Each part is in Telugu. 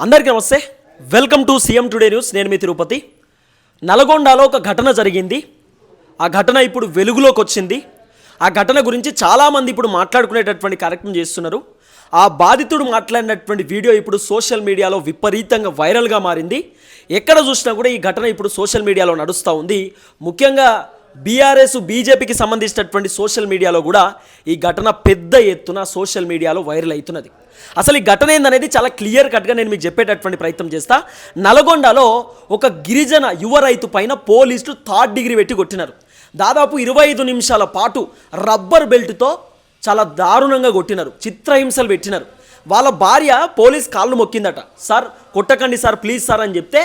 అందరికీ నమస్తే. Welcome to CM today news నేను మీ తిరుపతి. నల్గొండలో ఒక ఘటన జరిగింది. ఆ ఘటన ఇప్పుడు వెలుగులోకి వచ్చింది. ఆ ఘటన గురించి చాలామంది ఇప్పుడు మాట్లాడుకునేటటువంటి కార్యక్రమం చేస్తున్నారు. ఆ బాధితుడు మాట్లాడినటువంటి వీడియో ఇప్పుడు సోషల్ మీడియాలో విపరీతంగా వైరల్గా మారింది. ఎక్కడ చూసినా కూడా ఈ ఘటన ఇప్పుడు సోషల్ మీడియాలో నడుస్తూ ఉంది. ముఖ్యంగా బీఆర్ఎస్ బీజేపీకి సంబంధించినటువంటి సోషల్ మీడియాలో కూడా ఈ ఘటన పెద్ద ఎత్తున సోషల్ మీడియాలో వైరల్ అవుతున్నది. అసలు ఈ ఘటన ఏందనేది చాలా క్లియర్ కట్గా నేను మీకు చెప్పేటటువంటి ప్రయత్నం చేస్తా. నల్గొండలో ఒక గిరిజన యువ రైతు పైన పోలీసులు థర్డ్ డిగ్రీ పెట్టి కొట్టినారు. దాదాపు ఇరవై ఐదు నిమిషాల పాటు రబ్బర్ బెల్ట్తో చాలా దారుణంగా కొట్టినారు. చిత్రహింసలు పెట్టినారు. వాళ్ళ భార్య పోలీస్ కాళ్ళు మొక్కిందట. సార్ కొట్టకండి సార్ ప్లీజ్ సార్ అని చెప్తే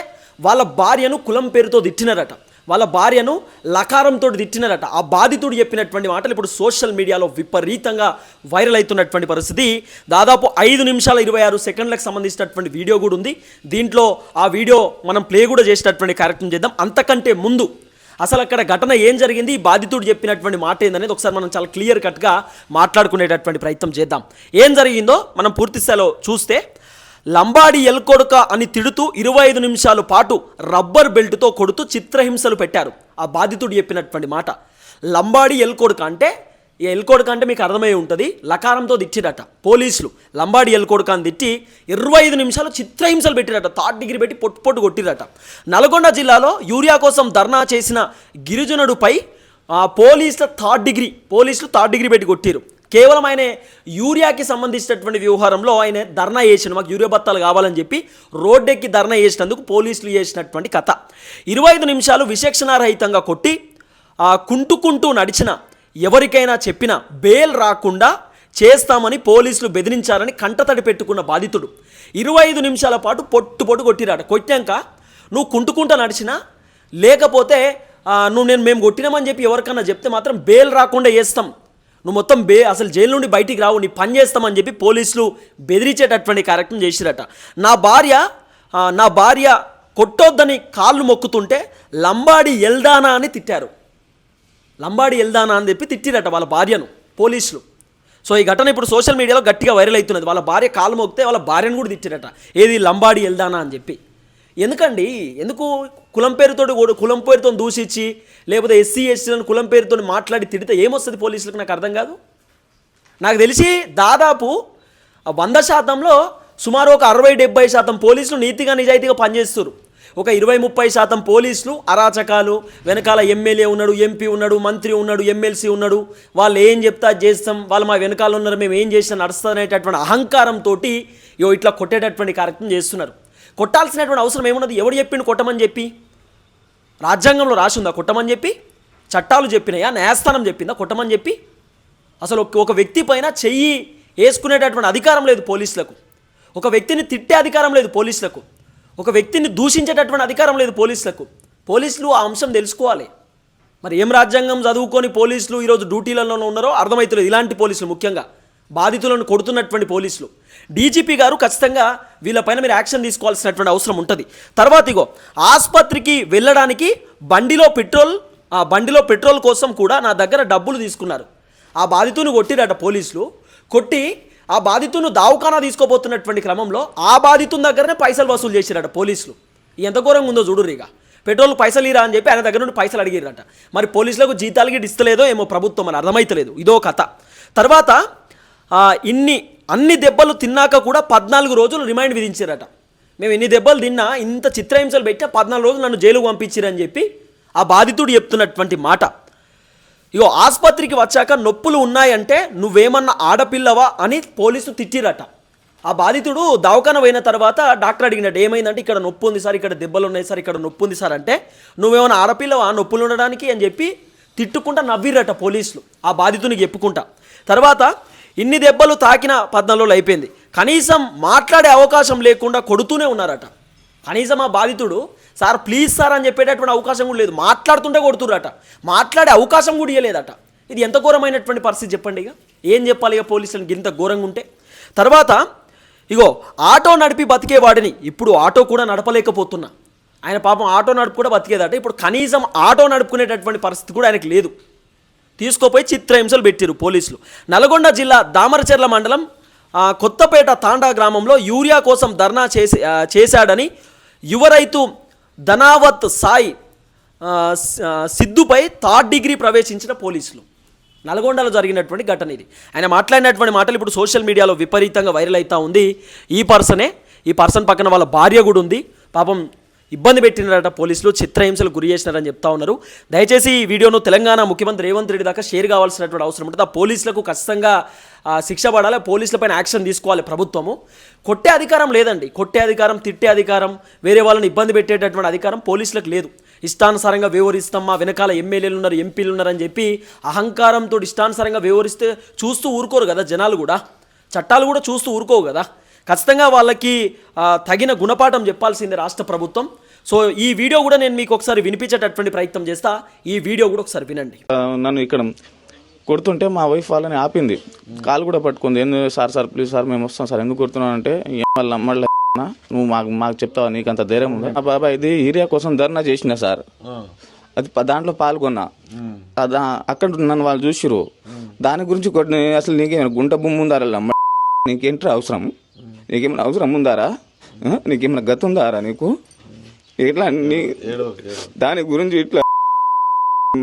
వాళ్ళ భార్యను కులం పేరుతో తిట్టినారట. వాళ్ళ భార్యను లకారంతో తిట్టినారట. ఆ బాధితుడు చెప్పినటువంటి మాటలు ఇప్పుడు సోషల్ మీడియాలో విపరీతంగా వైరల్ అవుతున్నటువంటి పరిస్థితి. దాదాపు ఐదు నిమిషాల ఇరవై ఆరు సెకండ్లకు సంబంధించినటువంటి వీడియో కూడా ఉంది. దీంట్లో ఆ వీడియో మనం ప్లే కూడా చేసేటటువంటి కార్యక్రమం చేద్దాం. అంతకంటే ముందు అసలు అక్కడ ఘటన ఏం జరిగింది? బాధితుడు చెప్పినటువంటి మాట ఏందనేది ఒకసారి మనం చాలా క్లియర్ కట్గా మాట్లాడుకునేటటువంటి ప్రయత్నం చేద్దాం. ఏం జరిగిందో మనం పూర్తిస్థాయిలో చూస్తే లంబాడి ఎల్కొడుక అని తిడుతూ ఇరవై ఐదు నిమిషాల పాటు రబ్బర్ బెల్ట్తో కొడుతూ చిత్రహింసలు పెట్టారు. ఆ బాధితుడు చెప్పినటువంటి మాట. లంబాడి ఎల్కొడక అంటే ఈ ఎల్కొడక అంటే మీకు అర్థమై ఉంటుంది లకారంతో తిట్టిరట పోలీసులు. లంబాడి ఎల్కొడక అని తిట్టి ఇరవై ఐదు నిమిషాలు చిత్రహింసలు పెట్టిరట థర్డ్ డిగ్రీ పెట్టి పొట్టు పొట్టు కొట్టిరట. నల్గొండ జిల్లాలో యూరియా కోసం ధర్నా చేసిన గిరిజనుడిపై ఆ, పోలీసుల థర్డ్ డిగ్రీ పోలీసులు థర్డ్ డిగ్రీ పెట్టి కొట్టిరు. కేవలం ఆయన యూరియాకి సంబంధించినటువంటి వ్యవహారంలో ఆయన ధర్నా చేసిన మాకు యూరియా బత్తాలు కావాలని చెప్పి రోడ్డెక్కి ధర్నా చేసినందుకు పోలీసులు చేసినటువంటి కథ. ఇరవై ఐదు నిమిషాలు విచక్షణారహితంగా కొట్టి కుంటుకుంటూ నడిచిన ఎవరికైనా చెప్పినా బెయిల్ రాకుండా చేస్తామని పోలీసులు బెదిరించారని కంటతడి పెట్టుకున్న బాధితుడు. ఇరవై ఐదు నిమిషాల పాటు పొట్టు పొట్టు కొట్టిరాడు. కొట్టాక నువ్వు కుంటుకుంటా నడిచినా లేకపోతే నువ్వు నేను మేము కొట్టినామని చెప్పి ఎవరికన్నా చెప్తే మాత్రం బెయిల్ రాకుండా చేస్తాం. నువ్వు మొత్తం బే అసలు జైలు నుండి బయటికి రావు నీ పని చేస్తామని చెప్పి పోలీసులు బెదిరించేటటువంటి కార్యక్రమం చేసిరట. నా భార్య నా భార్య కొట్టొద్దని కాళ్ళు మొక్కుతుంటే లంబాడి ఎల్దానా అని తిట్టారు. లంబాడి ఎల్దానా అని చెప్పి తిట్టిరట వాళ్ళ భార్యను పోలీసులు. సో ఈ ఘటన ఇప్పుడు సోషల్ మీడియాలో గట్టిగా వైరల్ అవుతున్నది. వాళ్ళ భార్య కాలు మొక్కితే వాళ్ళ భార్యను కూడా తిట్టిరట. ఏది లంబాడి ఎల్దానా అని చెప్పి. ఎందుకండి? ఎందుకు కులం పేరుతో కులం పేరుతో దూషించి లేకపోతే ఎస్సీ ఎస్టీలను కులం పేరుతో మాట్లాడి తిడితే ఏమొస్తుంది పోలీసులకు? నాకు అర్థం కాదు. నాకు తెలిసి దాదాపు వంద శాతంలో సుమారు ఒక అరవై డెబ్బై శాతం పోలీసులు నీతిగా నిజాయితీగా పనిచేస్తారు ఒక ఇరవై ముప్పై శాతం పోలీసులు అరాచకాలు వెనకాల ఎమ్మెల్యే ఉన్నాడు ఎంపీ ఉన్నాడు మంత్రి ఉన్నాడు ఎమ్మెల్సీ ఉన్నాడు. వాళ్ళు ఏం చెప్తా చేస్తాం వాళ్ళు మా వెనకాల ఉన్నారు మేము ఏం చేసినా నడుస్తానేటటువంటి అహంకారంతో ఇట్లా కొట్టేటటువంటి కార్యక్రమం చేస్తున్నారు. కొట్టాల్సినటువంటి అవసరం ఏమున్నది? ఎవడు చెప్పిండు కొట్టమని చెప్పి? రాజ్యాంగంలో రాసి ఉందా కొట్టమని చెప్పి? చట్టాలు చెప్పినాయా? న్యాయస్థానం చెప్పిందా? కొట్టమని చెప్పి? అసలు ఒక- వ్యక్తి పైన చెయ్యి వేసుకునేటటువంటి అధికారం లేదు పోలీసులకు. ఒక వ్యక్తిని తిట్టే అధికారం లేదు పోలీసులకు. ఒక వ్యక్తిని దూషించేటటువంటి అధికారం లేదు పోలీసులకు. పోలీసులు ఆ అంశం తెలుసుకోవాలి. మరి ఏం రాజ్యాంగం చదువుకొని పోలీసులు ఈరోజు డ్యూటీలలో ఉన్నారో అర్థమవుతలేదు ఇలాంటి పోలీసులు ముఖ్యంగా బాధితులను కొడుతున్నటువంటి పోలీసులు. డీజీపీ గారు ఖచ్చితంగా వీళ్ళపైన మీరు యాక్షన్ తీసుకోవాల్సినటువంటి అవసరం ఉంటుంది. తర్వాత ఇగో ఆసుపత్రికి వెళ్ళడానికి బండిలో పెట్రోల్ ఆ బండిలో పెట్రోల్ కోసం కూడా నా దగ్గర డబ్బులు తీసుకున్నారు. ఆ బాధితుని కొట్టిరట పోలీసులు. కొట్టి ఆ బాధితును దావుఖానా తీసుకోబోతున్నటువంటి క్రమంలో ఆ బాధితుని దగ్గరనే పైసలు వసూలు చేసిరట పోలీసులు. ఎంత ఘోరంగా ఉందో చూడురు ఇక పెట్రోల్ పైసలు ఇరా అని చెప్పి ఆయన దగ్గర నుండి పైసలు అడిగిరట. మరి పోలీసులకు జీతాలు ఇస్తలేదో ఏమో ప్రభుత్వం అని అర్థమైతలేదు. ఇదో కథ. తర్వాత ఇన్ని అన్ని దెబ్బలు తిన్నాక కూడా పద్నాలుగు రోజులు రిమైండ్ విధించారట. మేము ఎన్ని దెబ్బలు తిన్నా ఇంత చిత్రహింసలు పెట్టా పద్నాలుగు రోజులు నన్ను జైలుకు పంపించారని చెప్పి ఆ బాధితుడు చెప్తున్నటువంటి మాట. ఇగో ఆసుపత్రికి వచ్చాక నొప్పులు ఉన్నాయంటే నువ్వేమన్నా ఆడపిల్లవా అని పోలీసులు తిట్టిరట. ఆ బాధితుడు దవాఖాన పోయిన తర్వాత డాక్టర్ అడిగినట్టు ఏమైందంటే ఇక్కడ నొప్పి ఉంది సార్ ఇక్కడ దెబ్బలు ఉన్నాయి సార్ ఇక్కడ నొప్పి ఉంది సార్ అంటే నువ్వేమైనా ఆడపిల్లవా? నొప్పులు ఉండడానికి అని చెప్పి తిట్టుకుంటా నవ్విరట పోలీసులు. ఆ బాధితునికి చెప్పుకుంటా. తర్వాత ఇన్ని దెబ్బలు తాకిన పద్నాలుగు అయిపోయింది. కనీసం మాట్లాడే అవకాశం లేకుండా కొడుతూనే ఉన్నారట. కనీసం ఆ బాధితుడు సార్ ప్లీజ్ సార్ అని చెప్పేటటువంటి అవకాశం కూడా లేదు. మాట్లాడుతుంటే కొడుతురట మాట్లాడే అవకాశం కూడా ఇవ్వలేదట ఇది ఎంత ఘోరమైనటువంటి పరిస్థితి చెప్పండి ఇక. ఏం చెప్పాలి ఇక పోలీసులకు? ఇంత ఘోరంగా ఉంటే. తర్వాత ఇగో ఆటో నడిపి బతికేవాడిని ఇప్పుడు ఆటో కూడా నడపలేకపోతున్నా. ఆయన పాపం ఆటో నడుపు కూడా బతికేదట. ఇప్పుడు కనీసం ఆటో నడుపుకునేటటువంటి పరిస్థితి కూడా ఆయనకు లేదు. తీసుకోపోయి చిత్రహింసలు పెట్టిరు పోలీసులు. నల్గొండ జిల్లా దామరచెర్ల మండలం కొత్తపేట తాండా గ్రామంలో యూరియా కోసం ధర్నా చేసి చేశాడని యువ రైతు ధనావత్ సాయి సిద్ధుపై థర్డ్ డిగ్రీ ప్రవేశించిన పోలీసులు. నల్గొండలో జరిగినటువంటి ఘటన ఇది. ఆయన మాట్లాడినటువంటి మాటలు ఇప్పుడు సోషల్ మీడియాలో విపరీతంగా వైరల్ అవుతూ ఉంది. ఈ పర్సనే ఈ పర్సన్ పక్కన వాళ్ళ భార్య కూడా ఉంది. పాపం ఇబ్బంది పెట్టినారట పోలీసులు చిత్రహింసలు గురి చేసినారని చెప్తా ఉన్నారు. దయచేసి ఈ వీడియోను తెలంగాణ ముఖ్యమంత్రి రేవంత్ రెడ్డి దాకా షేర్ కావాల్సినటువంటి అవసరం ఉంటుంది. ఆ పోలీసులకు ఖచ్చితంగా శిక్ష పడాలి పోలీసులపైన యాక్షన్ తీసుకోవాలి ప్రభుత్వము. కొట్టే అధికారం లేదండి. కొట్టే అధికారం తిట్టే అధికారం వేరే వాళ్ళని ఇబ్బంది పెట్టేటటువంటి అధికారం పోలీసులకు లేదు. ఇష్టానుసారంగా వ్యవహరిస్తాం మా వెనకాల ఎమ్మెల్యేలు ఉన్నారు ఎంపీలు ఉన్నారని చెప్పి అహంకారంతో ఇష్టానుసారంగా వ్యవహరిస్తే చూస్తూ ఊరుకోరు కదా జనాలు కూడా. చట్టాలు కూడా చూస్తూ ఊరుకోవు కదా. ఖచ్చితంగా వాళ్ళకి తగిన గుణపాఠం చెప్పాల్సిందే రాష్ట్ర ప్రభుత్వం. సో ఈ వీడియో కూడా నేను మీకు ఒకసారి వినిపించేటటువంటి ప్రయత్నం చేస్తా. ఈ వీడియో కూడా ఒకసారి వినండి. నన్ను ఇక్కడ కొడుతుంటే మా వైఫ్ వాళ్ళని ఆపింది. కాలు కూడా పట్టుకుంది. ఎందుకు సార్ సార్ ప్లీజ్ సార్ మేము వస్తాం సార్. ఎందుకు కొడుతున్నావు అంటే "ఏం వాళ్ళ నువ్వు మాకు మాకు చెప్తావా? నీకు అంత ధైర్యం ఉందా? ఆ బాబా ఇది ఏరియా కోసం ధర్నా చేసిన సార్. అది దాంట్లో పాల్గొన్నా. అదా అక్కడ నన్ను వాళ్ళు చూసిరు దాని గురించి కొట్టిన అసలు నీకేమైనా గుంట భూమి ఉందారా లమ్మ? నీకేంట్రా అవసరం? నీకేమైనా అవసరం ఉందారా? నీకేమైనా గతి ఉందారా నీకు? ఇట్లా నీ దాని గురించి ఇట్లా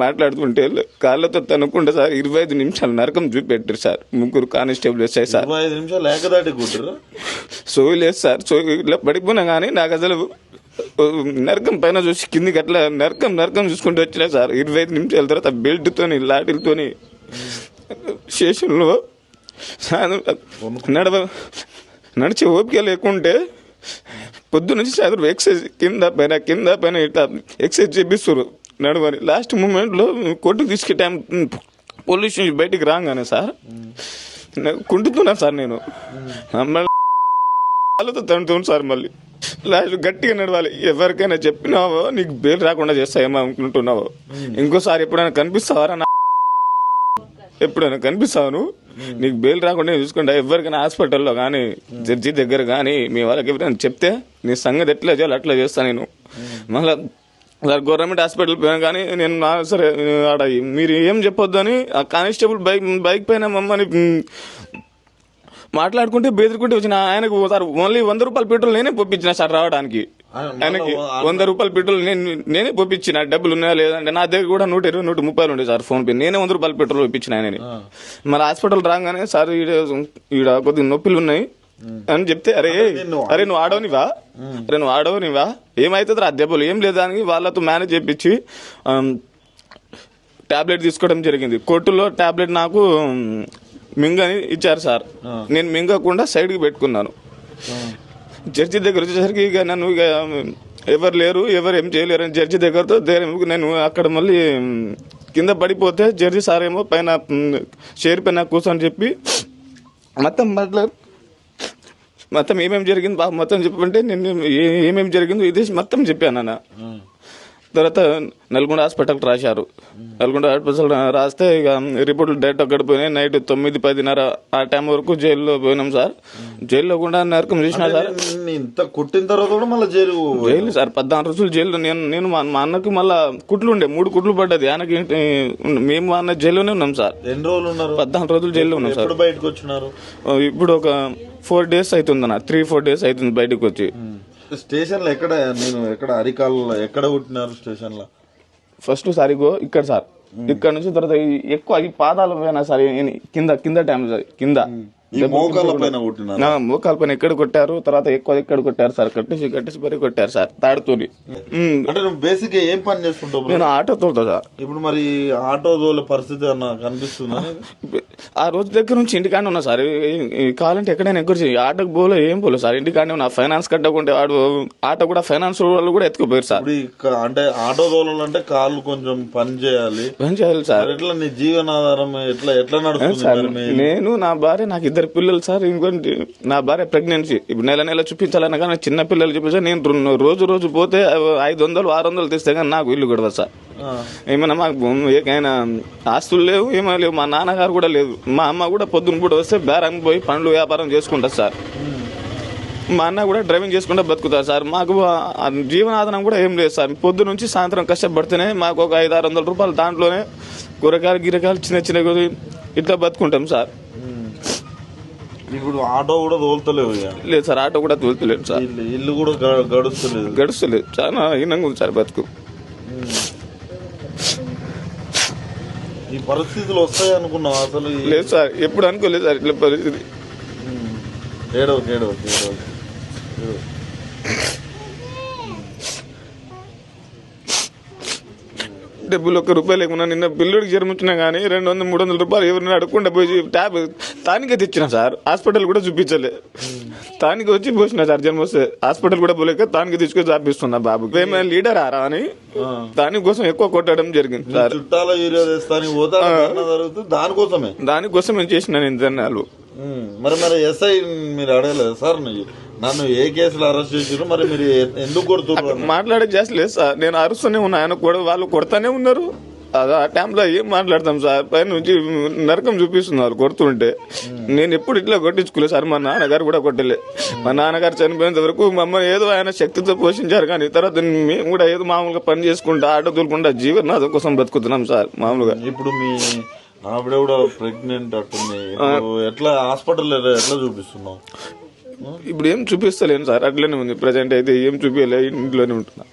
మాట్లాడుతుంటే కాళ్ళతో తనుకుంటే సార్ ఇరవై ఐదు నిమిషాలు నరకం చూపెట్టారు సార్. ముగ్గురు కానిస్టేబుల్ వచ్చాయి సార్. ఇరవై ఐదు నిమిషాలు సోయి లేదు సార్. సోయి ఇట్లా పడిపోయినా కానీ నాకు అసలు నరకం పైన చూసి కిందికి అట్లా నరకం నరకం చూసుకుంటూ వచ్చినా సార్. ఇరవై ఐదు నిమిషాల తర్వాత బెల్ట్తోని లాటిలతోని స్టేషన్లో నడవ నడిచే ఓపిక లేకుంటే పొద్దు నుంచి సాయంత్రం ఎక్సైజ్ కింద పైన కింద పైన ఇట్లా ఎక్సైజ్ చేపిస్తారు నడవని లాస్ట్ మూమెంట్లో కొట్టు తీసుకే టైం పోలీస్ నుంచి బయటికి రాగానే సార్ కుంటున్నా సార్ నేను. వాళ్ళతో తంటున్నాను సార్ మళ్ళీ. లాస్ట్ గట్టిగా నడవాలి. ఎవరికైనా చెప్పినావో నీకు బెయిల్ రాకుండా చేస్తాయేమో అనుకుంటున్నావో. ఇంకోసారి ఎప్పుడైనా కనిపిస్తావారా ఎప్పుడైనా కనిపిస్తావు నువ్వు? నీకు బెయిల్ రాకుండా చూసుకుంటా. ఎవరికైనా హాస్పిటల్లో కానీ జడ్జి దగ్గర కానీ మీ వాళ్ళకి ఎవరైనా చెప్తే నీ సంగతి ఎట్లా చేయాలి అట్లా చేస్తా నేను. మళ్ళీ గవర్నమెంట్ హాస్పిటల్ పోయినా కానీ నేను సరే ఆడ మీరు ఏం చెప్పొద్దని ఆ కానిస్టేబుల్ బైక్ బైక్ పైన మమ్మల్ని మాట్లాడుకుంటే బెదిరుకుంటే వచ్చిన ఆయనకు సార్ ఓన్లీ వంద రూపాయల పెట్రోల్ నేనే పంపించిన సార్ రావడానికి. ఆయనకి వంద రూపాయల పెట్రోల్ నేను నేనే పంపించిన డబ్బులు ఉన్నాయా లేదంటే నా దగ్గర కూడా నూట ఇరవై నూట ముప్పై ఉండే సార్ ఫోన్ పే. నేనే వంద రూపాయల పెట్రోల్ పంపించిన ఆయనని. మరి హాస్పిటల్ రాగానే సార్ ఈడ కొద్దిగా నొప్పులు ఉన్నాయి అని చెప్తే అరే అరే నువ్వు ఆడవనివా? అరే నువ్వు ఆడవనివా? ఏమైతుంది రా దెబ్బలు ఏం లేదని వాళ్ళతో మేనేజ్ చేపించి టాబ్లెట్ తీసుకోవడం జరిగింది. కోర్టులో టాబ్లెట్ నాకు మింగని ఇచ్చారు సార్. నేను మింగకుండా సైడ్కి పెట్టుకున్నాను. జడ్జి దగ్గర వచ్చేసరికి ఇక నన్ను ఇక ఎవరు లేరు ఎవరు ఏం చేయలేరు అని జడ్జి దగ్గరతో నేను అక్కడ మళ్ళీ కింద పడిపోతే జడ్జి సార్ ఏమో పైన ఉమ్, పైన కూర్చొని చెప్పి మొత్తం మాట్లాడు మొత్తం ఏమేమి జరిగింది బాబు మొత్తం చెప్పంటే నేను ఏమేమి జరిగిందో ఇది మొత్తం చెప్పాను అన్న తర్వాత నల్గొండ హాస్పిటల్కి రాశారు. నల్గొండ హాస్పిటల్ రాస్తే ఇక రిపోర్ట్లు డైరెక్ట్ అక్కడ పోయినాయి. నైట్ తొమ్మిది పదిన్నర ఆ టైం వరకు జైల్లో పోయినాం సార్. జైల్లో కూడా నరకం చూసినా సార్. ఇంత కొట్టిన తర్వాత కూడా మళ్ళీ జైలు జైలు సార్ పద్నాలుగు రోజులు జైల్లో. నేను నేను మా అన్నకి మళ్ళా కుట్లు ఉండే మూడు కుట్లు పడ్డది. ఆయనకి మేము మా అన్న జైల్లోనే ఉన్నాం సార్. ఎన్ని రోజులు ఉన్నారు? పద్నాలుగు రోజులు జైల్లో ఉన్నాం సార్. బయటకు వచ్చినారు? ఇప్పుడు ఒక ఫోర్ డేస్ అవుతుంది అన్న త్రీ ఫోర్ డేస్ అవుతుంది బయటకు వచ్చి. స్టేషన్లో ఎక్కడ నేను ఎక్కడ అరికాల్లో ఎక్కడ కొట్టినారు స్టేషన్లో ఫస్ట్ సారిగో ఇక్కడ సార్. ఇక్కడ నుంచి తర్వాత ఎక్కువ ఈ పాదాల పైన సార్ కింద కింద టైం సార్ కింద. పైన మోకాల పైన ఎక్కడ కొట్టారు? తర్వాత ఎక్కువ ఎక్కడ కొట్టారు సార్? కట్టేసి కట్టేసి మరీ కొట్టారు సార్ తాడుతోని. అంటే నువ్వు బేసిక్గా ఏం పని చేసుకుంటావు? నేను ఆటో తోలుతా సార్. ఇప్పుడు మరి ఆటో దోలే పరిస్థితి అన్న కనిపిస్తుందా? ఆ రోజు దగ్గర నుంచి ఇంటికాడే ఉన్నా సార్. కావాలంటే ఎక్కడైనా ఎక్కడ ఆటోకి పోలే ఏం పోలేదు సార్. ఇంటికాడే ఉన్నా. ఫైనాన్స్ కట్టకుంటే వాడు ఆటో కూడా ఫైనాన్స్ వాళ్ళు కూడా ఎత్తుకుపోయారు సార్. అంటే ఆటో దోలాలంటే కాళ్ళు కొంచెం పని చేయాలి. ఏం చేయాలి సార్. ఎట్లా నీ జీవనాధారం ఎట్లా ఎట్లా నడుస్తుంది నేను నా భార్య నాకు ఇద్దరు పిల్లలు సార్ ఇంకోటి నా భార్య ప్రెగ్నెన్సీ ఇప్పుడు నెల నెల చూపించాలన్నా కానీ చిన్న పిల్లలు చూపించా నేను రోజు రోజు పోతే ఐదు వందలు ఆరు వందలు తెస్తే కానీ నాకు ఇల్లు గొడవ సార్. ఏమైనా మాకు ఏమైనా ఆస్తులు లేవు ఏమైనా లేవు. మా నాన్నగారు కూడా లేదు. మా అమ్మ కూడా పొద్దున పూట వస్తే బేరం పోయి పనులు వ్యాపారం చేసుకుంటారు సార్. మా అన్న కూడా డ్రైవింగ్ చేసుకుంటూ బతుకుతారు సార్. మాకు జీవనాధారం కూడా ఏం లేదు సార్. పొద్దు నుంచి సాయంత్రం కష్టపడితేనే మాకు ఒక ఐదు ఆరు వందల రూపాయలు దాంట్లోనే కూరగాయలు గిరకాయలు చిన్న చిన్న ఇట్లా బతుకుంటాం సార్. ఇప్పుడు ఆటో కూడా తోలుతలేవు లేదు సార్ ఆటో కూడా తోలుతలేదు సార్. ఇల్లు కూడా గడుస్తలేదు. గడుస్తలేదు. చాలా హీనంగా ఉంది సార్ బతుకు. ఈ పరిస్థితులు వస్తాయి అనుకున్నావు అసలు లేదు సార్ ఎప్పుడు అనుకోలేదు సార్ ఇట్లా పరిస్థితి. ఉమ్. ఏడవకు ఏడవకు. డబ్బులు ఒక్క రూపాయలు లేకున్నా నిన్న పిల్లడికి వచ్చినా కానీ రెండు వందలు మూడు వందల రూపాయలు ఎవరిని అడగకుండా పోయి ట్యాబ్ తానికే తెచ్చిన సార్. హాస్పిటల్ కూడా చూపించలే. తానికి వచ్చి పోసిన సార్ జ్వరం వస్తే. హాస్పిటల్ కూడా పోలేక తానికి తీసుకొని చాపిస్తున్నా బాబు ఏమైనా లీడర్ ఆరా అని? దానికోసం ఎక్కువ కొట్టడం జరిగింది సార్. చుట్టాల దానికోసమే దానికోసం నేను చేసిన. మరి మరి ఎస్ఐ మీరు అడగలేదు సార్ నన్ను ఏ కేసులో అరెస్ట్ చేసారు మరి మీరు ఎందుకు కొడుతున్నారు? మాట్లాడే చేసి లేదు సార్. నేను అరుస్తూనే ఉన్నా. ఆయన కూడా వాళ్ళు కొడతానే ఉన్నారు. అది ఆ టైంలో ఏం మాట్లాడతాం సార్? పైన నుంచి నరకం చూపిస్తున్నారు కొడుతుంటే. నేను ఎప్పుడు ఇట్లా కొట్టించుకోలేదు సార్. మా నాన్నగారు కూడా కొట్టలే. మా నాన్నగారు చనిపోయేంత వరకు మమ్మల్ని ఏదో ఆయన శక్తితో పోషించారు కానీ తర్వాత మేము కూడా ఏదో మామూలుగా పని చేసుకుంటా ఆటో తోలుకుంటా జీవనాథం కోసం బతుకుతున్నాం సార్ మామూలుగా. ఇప్పుడు మీ ఆవిడ కూడా ప్రెగ్నెంట్ అట్టుంది ఎట్లా హాస్పిటల్ ఎట్లా చూపిస్తున్నావు? ఇప్పుడు ఏం చూపిస్తలేను సార్. అట్లనే ఉంది. ప్రజెంట్ అయితే ఏం చూపించలే ఇంట్లోనే ఉంటున్నా.